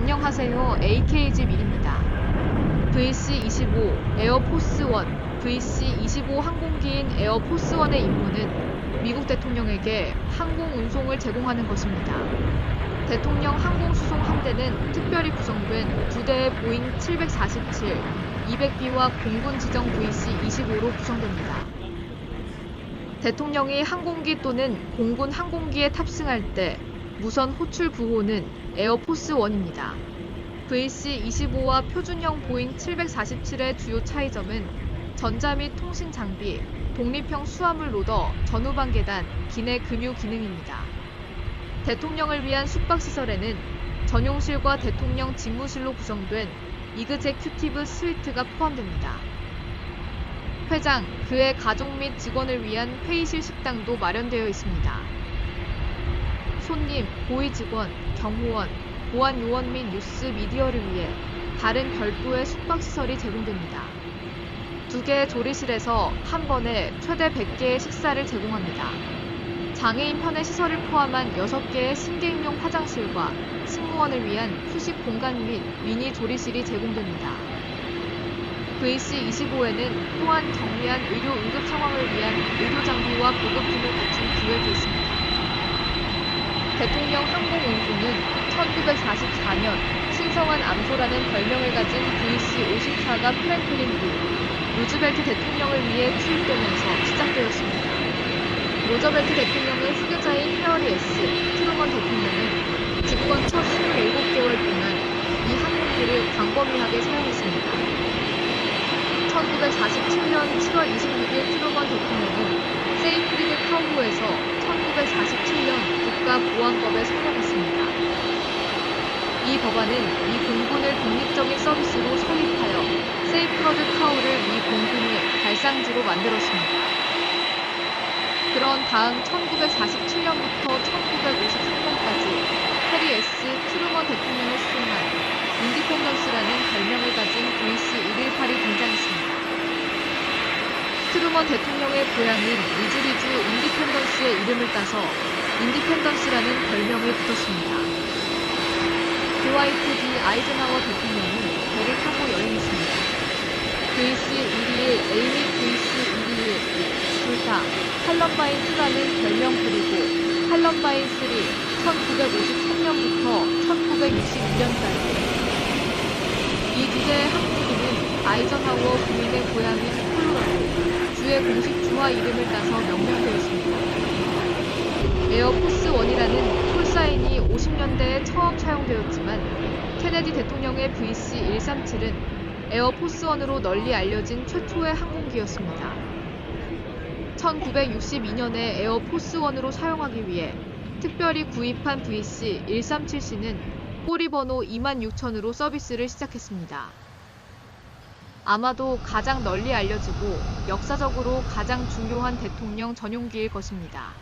안녕하세요. AKG 밀입니다. VC-25 에어포스 1, VC-25 항공기인 에어포스 1의 임무는 미국 대통령에게 항공 운송을 제공하는 것입니다. 대통령 항공 수송 함대는 특별히 구성된 두 대의 보잉 747, 200B와 공군 지정 VC-25로 구성됩니다. 대통령이 항공기 또는 공군 항공기에 탑승할 때 무선 호출 부호는 에어포스 1입니다. VC-25와 표준형 보잉 747의 주요 차이점은 전자 및 통신 장비, 독립형 수화물 로더, 전후방 계단, 기내 금유 기능입니다. 대통령을 위한 숙박시설에는 전용실과 대통령 집무실로 구성된 이그제큐티브 스위트가 포함됩니다. 회장, 그의 가족 및 직원을 위한 회의실 식당도 마련되어 있습니다. 손님, 고위 직원, 경호원, 보안 요원 및 뉴스 미디어를 위해 다른 별도의 숙박시설이 제공됩니다. 두 개의 조리실에서 한 번에 최대 100개의 식사를 제공합니다. 장애인 편의 시설을 포함한 6개의 승객용 화장실과 승무원을 위한 휴식 공간 및 미니 조리실이 제공됩니다. VC-25에는 또한 경미한 의료 응급 상황을 위한 의료 장비와 보급품을 갖춘 구역이 있습니다. 대통령 항공운송은 1944년 신성한 암소라는 별명을 가진 VC-54가 프랭클린 루, 루즈벨트 대통령을 위해 투입되면서 시작되었습니다. 로저벨트 대통령의 후계자인 헤어리 S. 트루먼 대통령은 집권 첫 27개월 동안 이 항공기를 광범위하게 사용했습니다. 1947년 7월 26일 트루먼 대통령은 세이프리드 카우보에서 1947년 국가보안법에 서명했습니다. 이 법안은 미 공군을 독립적인 서비스로 설립하여 세이프러드 카우를 미 공군의 발상지로 만들었습니다. 그런 다음 1947년부터 1953년까지 해리 S. 트루먼 대통령을 수송한 인디펜던스라는 별명을 가진 VC-118이 등장했습니다. 트루먼 대통령의 고향인 미주리주 인디펜던스의 이름을 따서 인디펜던스라는 별명을 붙였습니다. 드와이트 D. 아이젠하워 대통령은 배를 타고 여행했습니다. VC-121, A 및 VC-121 둘다 칼럼바인 2라는 별명 그리고 칼럼바인 3 1953년부터 1961년까지 이두 개의 항공기는 아이전하워 부인의 고향인 콜로라도 주의 공식 주화 이름을 따서 명명되었습니다. 에어포스 1이라는 콜사인이 50년대에 처음 사용되었지만 케네디 대통령의 VC-137은 에어포스 1으로 널리 알려진 최초의 항공기였습니다. 1962년에 에어포스1으로 사용하기 위해 특별히 구입한 VC-137C는 꼬리 번호 26000으로 서비스를 시작했습니다. 아마도 가장 널리 알려지고 역사적으로 가장 중요한 대통령 전용기일 것입니다.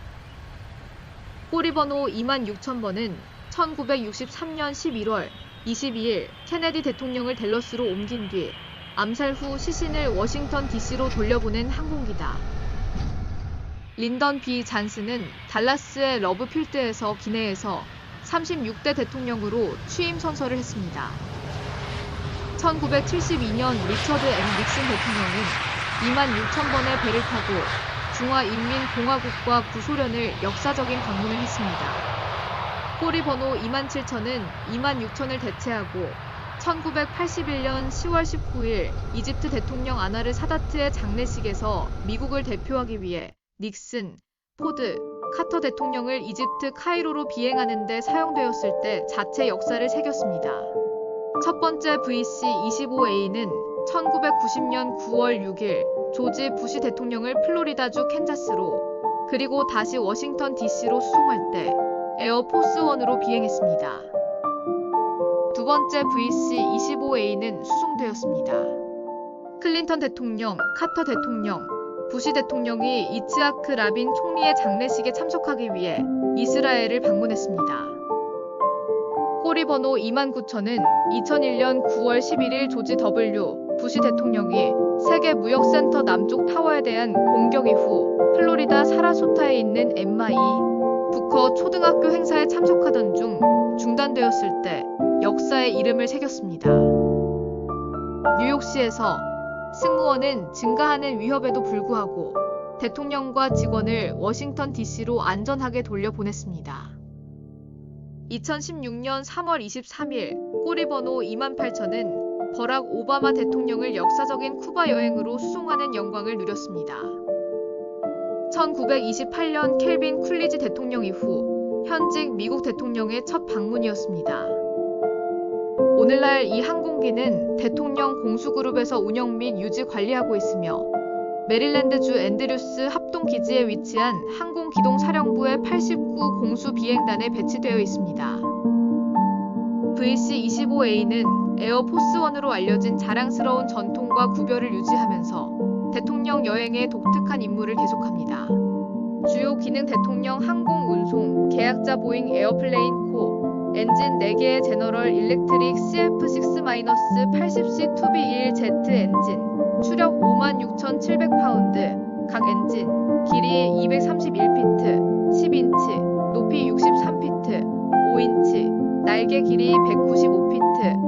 꼬리 번호 26000번은 1963년 11월 22일 케네디 대통령을 댈러스로 옮긴 뒤 암살 후 시신을 워싱턴 DC로 돌려보낸 항공기다. 린던 B. 잔스는 달라스의 러브필드에서 기내에서 36대 대통령으로 취임 선서를 했습니다. 1972년 리처드 M. 닉슨 대통령은 2만 6천 번의 배를 타고 중화인민공화국과 구소련을 역사적인 방문을 했습니다. 꼬리 번호 2만 7천은 2만 6천을 대체하고 1981년 10월 19일 이집트 대통령 아나르 사다트의 장례식에서 미국을 대표하기 위해 닉슨, 포드, 카터 대통령을 이집트 카이로로 비행하는 데 사용되었을 때 자체 역사를 새겼습니다. 첫 번째 VC-25A는 1990년 9월 6일 조지 부시 대통령을 플로리다주 캔자스로 그리고 다시 워싱턴 DC로 수송할 때 에어포스 1으로 비행했습니다. 두 번째 VC-25A는 수송되었습니다. 클린턴 대통령, 카터 대통령, 부시 대통령이 이츠하크 라빈 총리의 장례식에 참석하기 위해 이스라엘을 방문했습니다. 꼬리 번호 29,000은 2001년 9월 11일 조지 W. 부시 대통령이 세계 무역센터 남쪽 타워에 대한 공격 이후 플로리다 사라소타에 있는 MI 부커 초등학교 행사에 참석하던 중 중단되었을 때 역사에 이름을 새겼습니다. 뉴욕시에서 승무원은 증가하는 위협에도 불구하고 대통령과 직원을 워싱턴 DC로 안전하게 돌려보냈습니다. 2016년 3월 23일 꼬리 번호 28,000은 버락 오바마 대통령을 역사적인 쿠바 여행으로 수송하는 영광을 누렸습니다. 1928년 켈빈 쿨리지 대통령 이후 현직 미국 대통령의 첫 방문이었습니다. 오늘날 이 항공기는 대통령 공수그룹에서 운영 및 유지 관리하고 있으며 메릴랜드주 앤드류스 합동기지에 위치한 항공기동사령부의 89 공수비행단에 배치되어 있습니다. VC-25A는 에어포스원으로 알려진 자랑스러운 전통과 구별을 유지하면서 대통령 여행의 독특한 임무를 계속합니다. 주요 기능 대통령 항공 운송, 계약자 보잉 에어플레인 코, 엔진 4개의 제너럴 일렉트릭 CF6-80C 2B21Z 엔진, 추력 56,700파운드, 각 엔진, 길이 231피트, 10인치, 높이 63피트, 5인치, 날개 길이 195피트,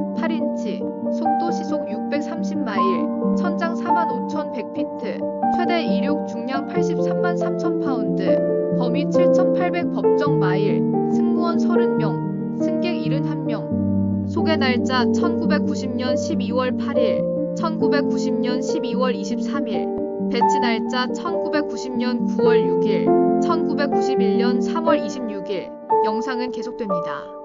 최대 이륙 중량 83만 3천 파운드, 범위 7,800 법정 마일, 승무원 30명, 승객 71명, 소개 날짜 1990년 12월 8일, 1990년 12월 23일, 배치 날짜 1990년 9월 6일, 1991년 3월 26일, 영상은 계속됩니다.